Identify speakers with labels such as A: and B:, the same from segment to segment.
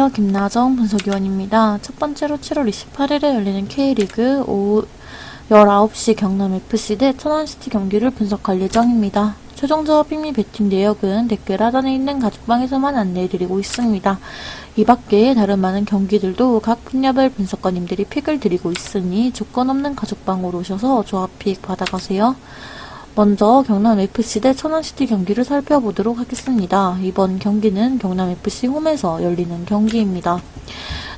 A: 안녕하세요. 김나정 분석위원입니다. 첫 번째로 7월 28일에 열리는 K리그 오후 19시 경남FC 대 천안시티 경기를 분석할 예정입니다. 최종 조합 미 배팅 내역은 댓글 하단에 있는 가족방에서만 안내해드리고 있습니다. 이 밖에 다른 많은 경기들도 각 분야별 분석가님들이 픽을 드리고 있으니 조건 없는 가족방으로 오셔서 조합 픽 받아가세요. 먼저 경남FC 대 천안시티 경기를 살펴보도록 하겠습니다. 이번 경기는 경남FC 홈에서 열리는 경기입니다.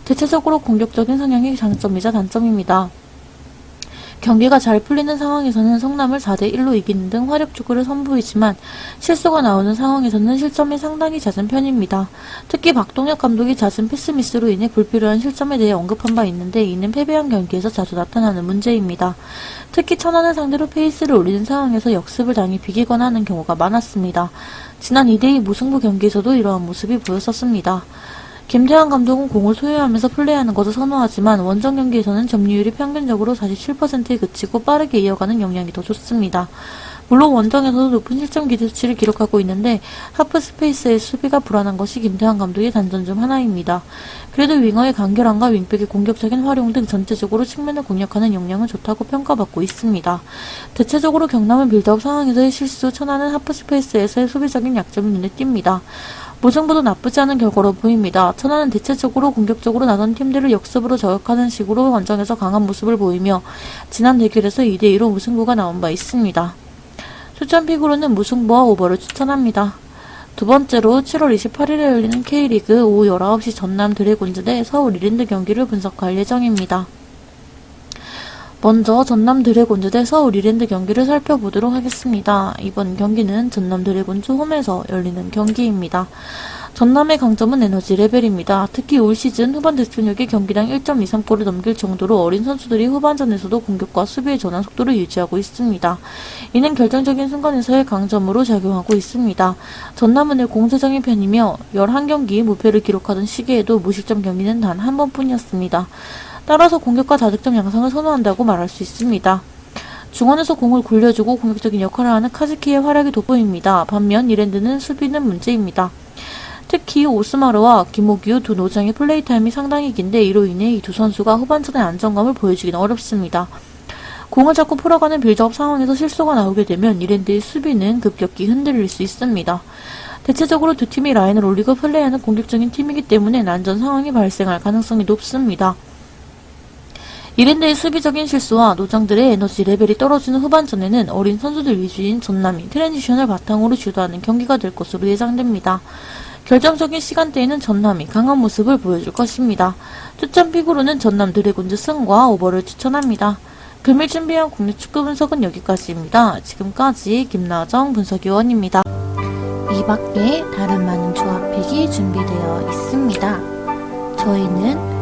A: 대체적으로 공격적인 성향이 장점이자 단점입니다. 경기가 잘 풀리는 상황에서는 성남을 4대1로 이기는 등 화력 축구를 선보이지만 실수가 나오는 상황에서는 실점이 상당히 잦은 편입니다. 특히 박동혁 감독이 잦은 패스 미스로 인해 불필요한 실점에 대해 언급한 바 있는데 이는 패배한 경기에서 자주 나타나는 문제입니다. 특히 천안을 상대로 페이스를 올리는 상황에서 역습을 당해 비기거나 하는 경우가 많았습니다. 지난 2대2 무승부 경기에서도 이러한 모습이 보였었습니다. 김태환 감독은 공을 소유하면서 플레이하는 것을 선호하지만 원정 경기에서는 점유율이 평균적으로 47%에 그치고 빠르게 이어가는 역량이 더 좋습니다. 물론 원정에서도 높은 실점 기대치를 기록하고 있는데 하프 스페이스의 수비가 불안한 것이 김태환 감독의 단점 중 하나입니다. 그래도 윙어의 간결함과 윙백의 공격적인 활용 등 전체적으로 측면을 공략하는 역량은 좋다고 평가받고 있습니다. 대체적으로 경남은 빌드업 상황에서의 실수, 천하는 하프 스페이스에서의 수비적인 약점이 눈에 띕니다. 무승부도 나쁘지 않은 결과로 보입니다. 천안은 대체적으로 공격적으로 나선 팀들을 역습으로 저격하는 식으로 원정에서 강한 모습을 보이며 지난 대결에서 2대2로 무승부가 나온 바 있습니다. 추천 픽으로는 무승부와 오버를 추천합니다. 두 번째로 7월 28일에 열리는 K리그 오후 19시 전남 드래곤즈 대 서울 이랜드 경기를 분석할 예정입니다. 먼저 전남 드래곤즈 대 서울 이랜드 경기를 살펴보도록 하겠습니다. 이번 경기는 전남 드래곤즈 홈에서 열리는 경기입니다. 전남의 강점은 에너지 레벨입니다. 특히 올 시즌 후반 득점력이 경기당 1.23골을 넘길 정도로 어린 선수들이 후반전에서도 공격과 수비의 전환 속도를 유지하고 있습니다. 이는 결정적인 순간에서의 강점으로 작용하고 있습니다. 전남은 늘 공세적인 편이며 11경기 무패를 기록하던 시기에도 무실점 경기는 단 한 번뿐이었습니다. 따라서 공격과 다득점 양상을 선호한다고 말할 수 있습니다. 중원에서 공을 굴려주고 공격적인 역할을 하는 카즈키의 활약이 돋보입니다. 반면 이랜드는 수비는 문제입니다. 특히 오스마르와 김호규 두 노장의 플레이 타임이 상당히 긴데 이로 인해 이 두 선수가 후반전의 안정감을 보여주기는 어렵습니다. 공을 잡고 풀어가는 빌드업 상황에서 실수가 나오게 되면 이랜드의 수비는 급격히 흔들릴 수 있습니다. 대체적으로 두 팀이 라인을 올리고 플레이하는 공격적인 팀이기 때문에 난전 상황이 발생할 가능성이 높습니다. 이랜드의 수비적인 실수와 노장들의 에너지 레벨이 떨어지는 후반전에는 어린 선수들 위주인 전남이 트랜지션을 바탕으로 주도하는 경기가 될 것으로 예상됩니다. 결정적인 시간대에는 전남이 강한 모습을 보여줄 것입니다. 추천 픽으로는 전남 드래곤즈 승과 오버를 추천합니다. 금일 준비한 국내 축구 분석은 여기까지입니다. 지금까지 김나정 분석위원입니다. 이 밖에 다른 많은 조합픽이 준비되어 있습니다. 저희는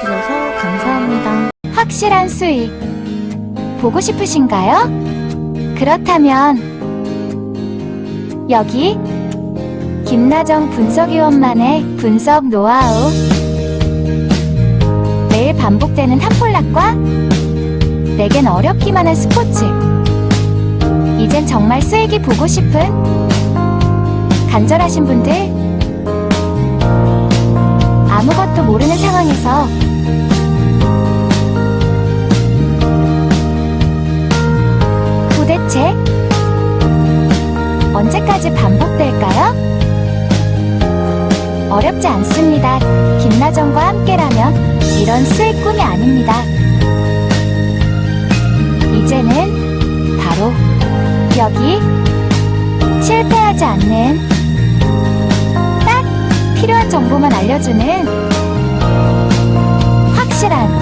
A: 해주셔서 감사합니다.
B: 확실한 수익 보고 싶으신가요? 그렇다면 여기 김나정 분석위원만의 분석 노하우 매일 반복되는 탑폴락과 내겐 어렵기만 한 스포츠 이젠 정말 수익이 보고 싶은 간절하신 분들 아무것도 모르는 상황에서 언제까지 반복될까요? 어렵지 않습니다. 김나정과 함께라면 이런 수익 꿈이 아닙니다. 이제는 바로 여기 실패하지 않는 딱 필요한 정보만 알려주는 확실한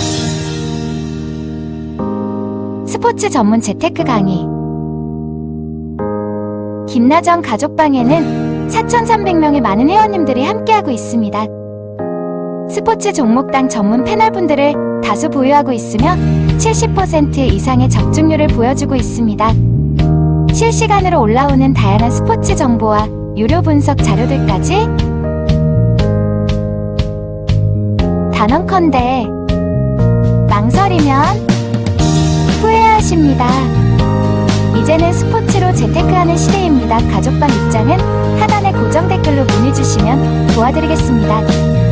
B: 스포츠 전문 재테크 강의 김나정 가족방에는 4,300명의 많은 회원님들이 함께하고 있습니다. 스포츠 종목당 전문 패널분들을 다수 보유하고 있으며 70% 이상의 적중률을 보여주고 있습니다. 실시간으로 올라오는 다양한 스포츠 정보와 유료 분석 자료들까지 단언컨대 망설이면 후회하십니다. 이제는 스포츠로 재테크하는 시대입니다. 가족방 입장은 하단에 고정 댓글로 문의 주시면 도와드리겠습니다.